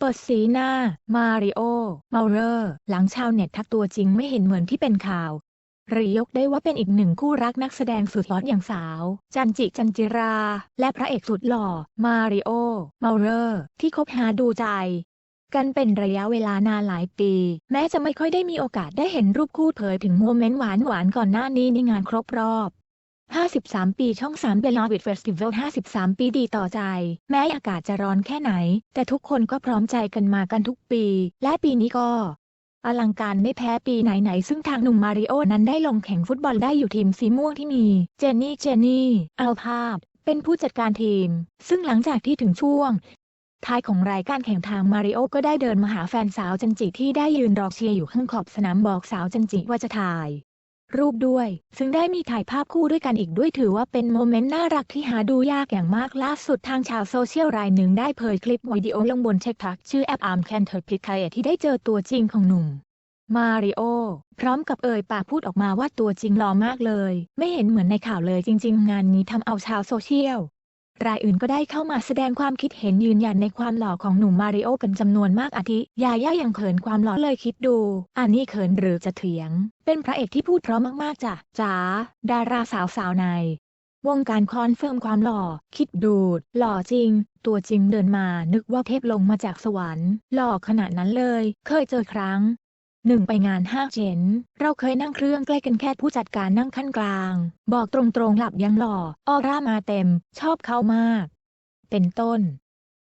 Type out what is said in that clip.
เปิดสีหน้า มาริโอเมาเลอร์ หลังชาวเน็ตทักตัวจริงไม่เห็นเหมือนที่เป็นข่าว หรือยกได้ว่าเป็นอีกหนึ่งคู่รักนักแสดงสุดฮอตอย่างสาว จันจิจันจิรา และพระเอกสุดหล่อ มาริโอเมาเลอร์ ที่คบหาดูใจ กันเป็นระยะเวลานานหลายปี แม้จะไม่ค่อยได้มีโอกาสได้เห็นรูปคู่เผยถึงโมเมนต์หวานๆก่อนหน้านี้ในงานครบรอบ 53 ปีช่อง3เบลลาวิดเฟสติวัล53 ปีดีต่อใจ แม้อากาศจะร้อนแค่ไหน แต่ทุกคนก็พร้อมใจกันมากันทุกปี และปีนี้ก็ อลังการไม่แพ้ปีไหนๆ ซึ่งทางหนุ่มมาริโอนั้นได้ลงแข่งฟุตบอลได้อยู่ทีมสีม่วงที่มี เจนนี่ เจนนี่ อัลภาพ เป็นผู้จัดการทีม ซึ่งหลังจากที่ถึงช่วง ท้ายของรายการแข่งทางมาริโอก็ได้เดินมาหาแฟนสาวจันจิที่ได้ยืนรอเชียร์อยู่ข้างขอบสนามบอกสาวจันจิว่าจะถ่าย รูปด้วย ซึ่งได้มีถ่ายภาพคู่ด้วยกันอีกด้วยถือว่าเป็นโมเมนต์น่ารักที่หาดูยากอย่างมากล่าสุดทางชาวโซเชียลรายหนึ่งได้เผยคลิปวิดีโอลงบนเช็คทักชื่อแอปอาร์มแคนเทอร์พิคไคที่ได้เจอตัวจริงของหนุ่มมาริโอพร้อมกับเอ่ยปากพูดออกมาว่าตัวจริงหล่อมากเลย ไม่เห็นเหมือนในข่าวเลยจริง ๆ งานนี้ทำเอาชาวโซเชียล รายอื่นก็ได้เข้ามาแสดงความคิดเห็นยืนยันในความหล่อของหนุ่มมาริโอเป็นจำนวนมากอาทิ ยาย่ายังเขินความหล่อเลยคิดดู อันนี้เขินหรือจะเถียง เป็นพระเอกที่พูดเพราะมากๆจ้ะจ๋าดาราสาวสาวในวงการคอนเฟิร์มความหล่อ คิดดูด หล่อจริง ตัวจริงเดินมานึกว่าเทพลงมาจากสวรรค์ หล่อขนาดนั้นเลย เคยเจอครั้ง หนึ่งไปงานห้างเจนเราเคยนั่งเครื่องใกล้กันแค่ผู้จัดการนั่งขั้นกลาง บอกตรงๆหลับยังหล่อ ออร่ามาเต็ม ชอบเขามาก เป็นต้น